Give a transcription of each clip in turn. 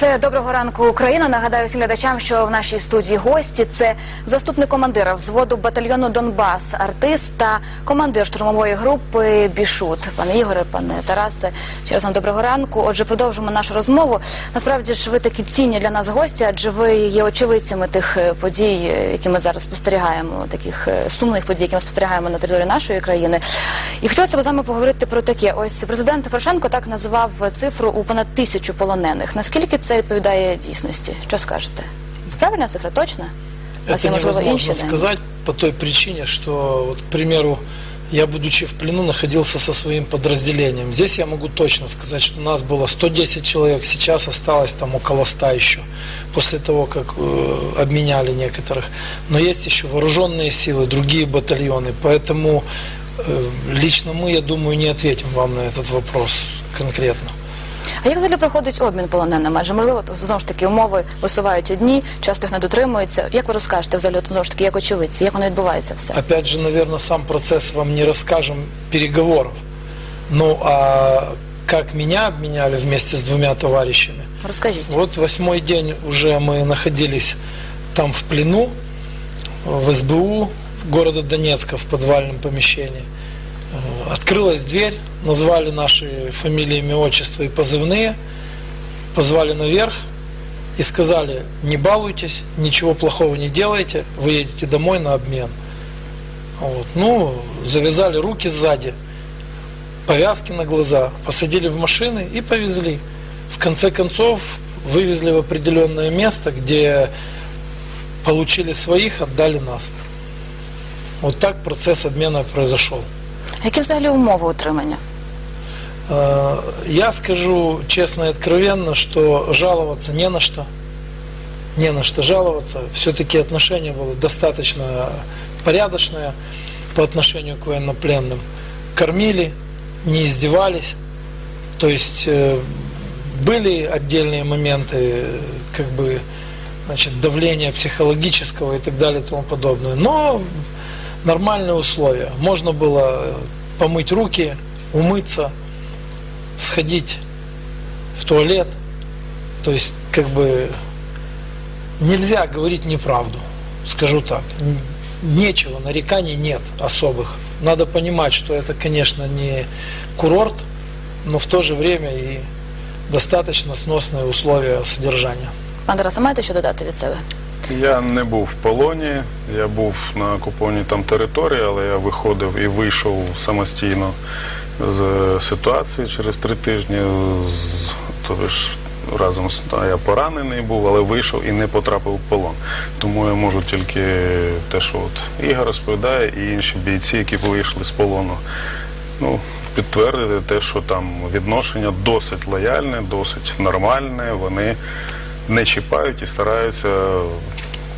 Це доброго ранку, Україна. Нагадаю всім глядачам, що в нашій студії гості це заступник командира взводу батальйону Донбас, артист та командир штурмової групи Бішут. Пане Ігоре, пане Тарасе, ще раз вам доброго ранку. Отже, продовжимо нашу розмову. Насправді ж ви такі цінні для нас гості, адже ви є очевидцями тих е, подій, е, які ми зараз спостерігаємо, таких е, сумних подій, які ми спостерігаємо на території нашої країни. І хотілося б з вами поговорити про таке. Ось президент Порошенко так називав цифру у понад тисячу полонених. Наскільки це відповідає дійсності? Що скажете? Це правильна цифра, точна? У вас Это є, можливо, інші невозможно дані? сказать по той причине, что, вот, к примеру, я, будучи в плену, находился со своим подразделением. Здесь я могу точно сказать, что у нас было 110 человек, сейчас осталось там около 100 еще, после того, как э, обменяли некоторых. Но есть еще вооруженные силы, другие батальоны, поэтому э, лично мы, я думаю, не ответим вам на этот вопрос конкретно. А як взагалі проходить обмін полоненими? Адже можливо знову ж таки умови висувають одні, часто їх не дотримуються. Як ви розкажете взагалі знову ж таки, як очевидці, як воно відбувається все? Опять же, наверное, сам процесс вам не расскажем переговоров. Ну, а как меня обменяли вместе с двумя товарищами? Розкажіть. Вот восьмой день уже мы находились там в плену, в СБУ города Донецка в подвальном помещении. Открылась дверь, назвали наши фамилии, имя, отчество и позывные, позвали наверх и сказали, не балуйтесь, ничего плохого не делайте, вы едете домой на обмен. Вот. Ну, завязали руки сзади, повязки на глаза, посадили в машины и повезли. В конце концов, вывезли в определенное место, где получили своих, отдали нас. Вот так процесс обмена произошел. Які взагалі умови утримання? Я скажу честно и откровенно, что жаловаться не на что. Не на что жаловаться. Все-таки отношение было достаточно порядочное по отношению к военнопленным. Кормили, не издевались. То есть э, были отдельные моменты, как бы, значит, давления психологического и так далее и тому подобное. Но нормальные условия. Можно было э, помыть руки, умыться, сходить в туалет. То есть, как бы, нельзя говорить неправду, скажу так. Нечего, нареканий нет особых. Надо понимать, что это, конечно, не курорт, но в то же время и достаточно сносные условия содержания. Пане Тарасе, маєте що додати від себе? Я не був в полоні, я був на окупованій там території, але я виходив і вийшов самостійно з ситуації через три тижні. З, тобто ж разом з я поранений був, але вийшов і не потрапив в полон. Тому я можу тільки те, що от Ігор розповідає, і інші бійці, які вийшли з полону. Ну, підтвердити те, що там відношення досить лояльне, досить нормальне. Вони не чіпають і стараються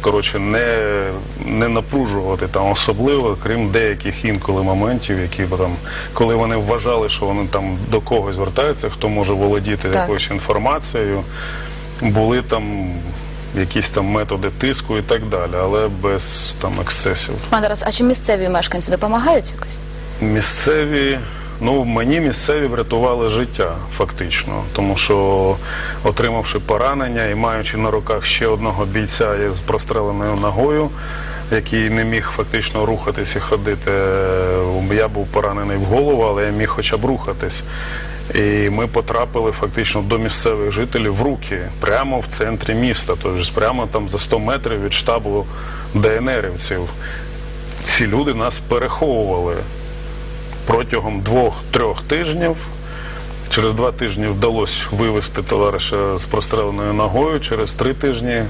коротше, не, не напружувати там особливо, крім деяких інколи моментів, які там, коли вони вважали, що вони там до когось звертаються, хто може володіти Так. якоюсь інформацією, були там якісь там методи тиску і так далі, але без там ексцесів. Пане Тарасе, а чи місцеві мешканці допомагають якось? Місцеві, ну мені місцеві врятували життя фактично, тому що отримавши поранення і маючи на руках ще одного бійця з простреленою ногою, який не міг фактично рухатись і ходити, е, я був поранений в голову, але я міг хоча б рухатись. І ми потрапили фактично до місцевих жителів в руки прямо в центрі міста, тобто прямо там за 100 метрів від штабу ДНРівців. Ці люди нас переховували протягом двох-трьох тижнів. Через два тижні вдалося вивезти товариша з простреленою ногою. Через три тижні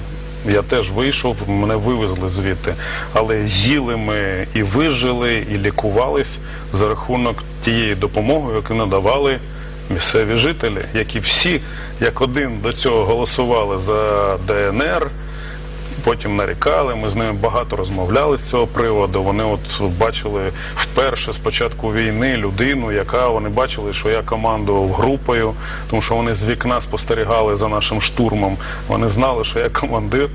я теж вийшов, мене вивезли звідти. Але їли ми і вижили, і лікувались за рахунок тієї допомоги, яку надавали місцеві жителі, які всі як один до цього голосували за ДНР. Потім нарікали, ми з ними багато розмовляли з цього приводу. Вони от бачили вперше з початку війни людину, яка вони бачили, що я командував групою, тому що вони з вікна спостерігали за нашим штурмом. Вони знали, що я командир.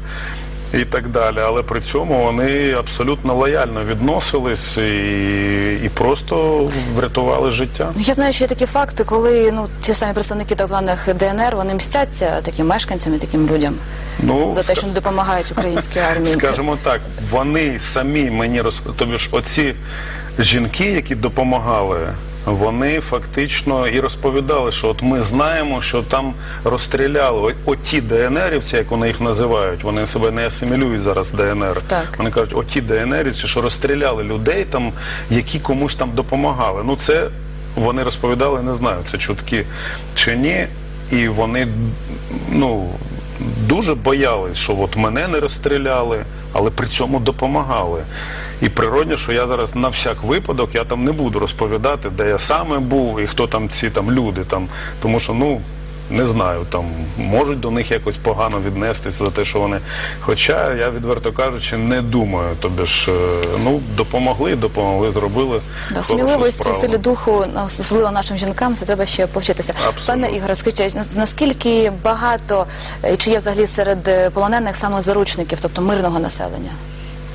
І так далі. Але при цьому вони абсолютно лояльно відносились і, і просто врятували життя. Ну, Я знаю, що є такі факти, коли ну ті самі представники так званих ДНР вони мстяться таким мешканцям і таким людям Ну, за те, що не допомагають українській армії. Скажімо так, вони самі мені роз... тобі ж оці жінки, які допомагали, вони фактично і розповідали, що от ми знаємо, що там розстріляли оті ДНРівці, як вони їх називають, вони себе не асимілюють зараз ДНР. Так. Вони кажуть, оті ДНРівці, що розстріляли людей там, які комусь там допомагали. Ну це вони розповідали, не знаю, це чутки чи ні. І вони ну, дуже боялись, що от мене не розстріляли, але при цьому допомагали. І природньо, що я зараз на всяк випадок я там не буду розповідати, де я саме був і хто там ці там люди там. Тому що ну не знаю, там можуть до них якось погано віднестися за те, що вони. Хоча я відверто кажучи, не думаю. Тобі ж е, ну допомогли, допомогли, зробили. Да, сміливості, силі духу, особливо нашим жінкам, це треба ще повчитися. Абсолютно. Пане Ігоре, скажіть, наскільки багато е, чи є взагалі серед е, полонених саме заручників, тобто мирного населення?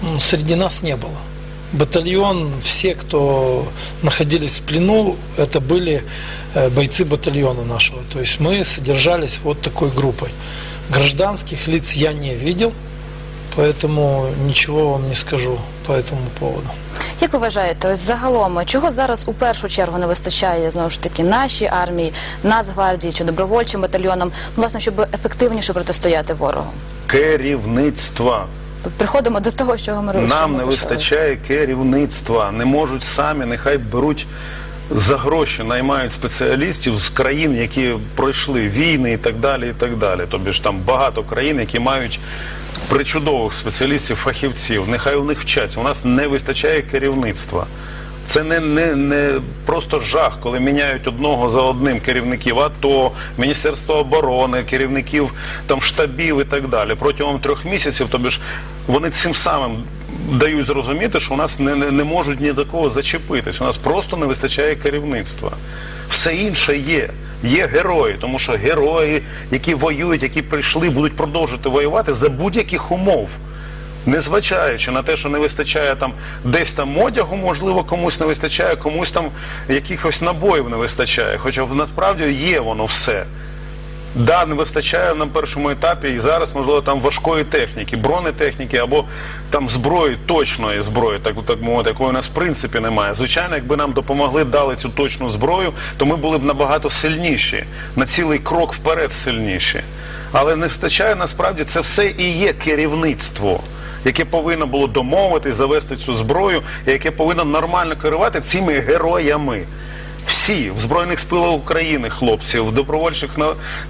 Ну, Среди нас не было Батальон, все, кто находились в плену, это были э, бойцы батальона нашего. То есть мы содержались вот такой группой. Гражданских лиц я не видел, поэтому ничего вам не скажу по этому поводу. Як ви вважаєте, ось загалом, чого зараз у першу чергу не вистачає знову ж таки нашій армії, Нацгвардії чи добровольчим батальйонам, ну, власне, щоб ефективніше протистояти ворогу? Керівництва. Тобто приходимо до того, з чого ми робимо. Нам не вистачає керівництва. Не можуть самі, нехай беруть за гроші, наймають спеціалістів з країн, які пройшли війни і так далі. і так далі. Тобі ж там багато країн, які мають причудових спеціалістів, фахівців. Нехай у них вчаться. У нас не вистачає керівництва. Це не, не, не просто жах, коли міняють одного за одним керівників АТО, Міністерства оборони, керівників там штабів і так далі. Протягом трьох місяців, тобі ж вони цим самим дають зрозуміти, що у нас не, не, не можуть ні до кого зачепитись. У нас просто не вистачає керівництва. Все інше є. Є герої, тому що герої, які воюють, які прийшли, будуть продовжувати воювати за будь-яких умов. Незважаючи на те, що не вистачає там десь там одягу, можливо, комусь не вистачає, комусь там якихось набоїв не вистачає. Хоча насправді є воно все. Да, не вистачає на першому етапі і зараз, можливо, там важкої техніки, бронетехніки або там зброї, точної зброї, так, так мовити, якої у нас в принципі немає. Звичайно, якби нам допомогли, дали цю точну зброю, то ми були б набагато сильніші, на цілий крок вперед сильніші. Але не вистачає насправді це все і є керівництво, яке повинно було домовити, завести цю зброю, яке повинно нормально керувати цими героями. Всі в Збройних силах України, хлопці, в добровольчих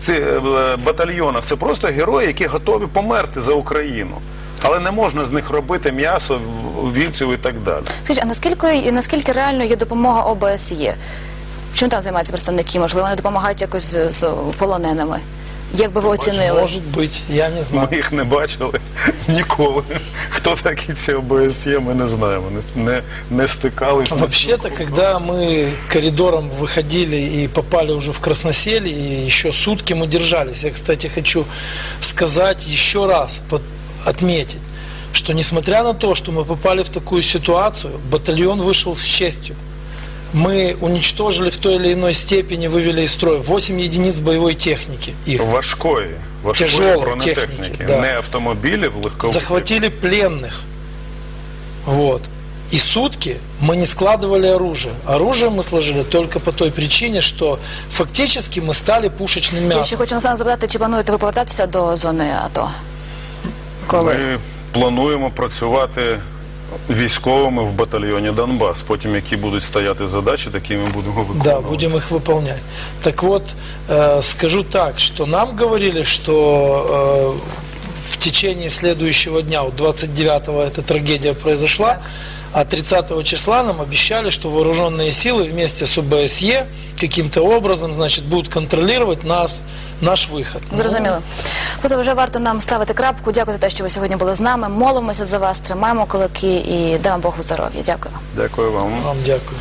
е, е, батальйонах це просто герої, які готові померти за Україну. Але не можна з них робити м'ясо, вівців і так далі. Скажіть, а наскільки наскільки реально є допомога ОБСЄ? Чим там займаються представники? Можливо, вони допомагають якось з, з полоненими? Як би ви оцінили? Может быть, я не знаю. Ми їх не бачили ніколи. Хто такі ці ОБСЄ, ми не знаємо. Не, не, не стикалися. Вообще-то, когда мы коридором выходили и попали уже в Красноселье, и еще сутки мы держались. Я, кстати, хочу сказать еще раз, под- отметить, что несмотря на то, что мы попали в такую ситуацию, батальон вышел с честью. Мы уничтожили в той или иной степени, вывели из строя 8 единиц боевой техники их. Важкої, важкої Тяжелої бронетехніки, техніки, да. не автомобілів, легкових. захватили пленных. Вот. И сутки мы не складывали оружие. Оружие мы сложили только по той причине, что фактически мы стали пушечным Я ще мясом. хочу насамперед запитати, чи плануєте ви повертатися до зони АТО? Коли? Ми плануємо працювати військовими в батальйоні Донбас. Потім, які будуть стояти задачі, такі ми будемо виконувати. Да, будем их выполнять. Так вот, э, скажу так, что нам говорили, что э, в течение следующего дня, вот 29-го эта трагедия произошла, а 30 числа нам обещали, что вооруженные силы вместе с ОБСЕ каким-то образом, значит, будут контролировать нас, наш выход. Ну, Зрозуміло. Поза вже варто нам ставити крапку. Дякую за те, що ви сьогодні були з нами. Молимося за вас, тримаємо кулаки і дай вам Богу здоров'я. Дякую. Дякую вам. Вам дякую.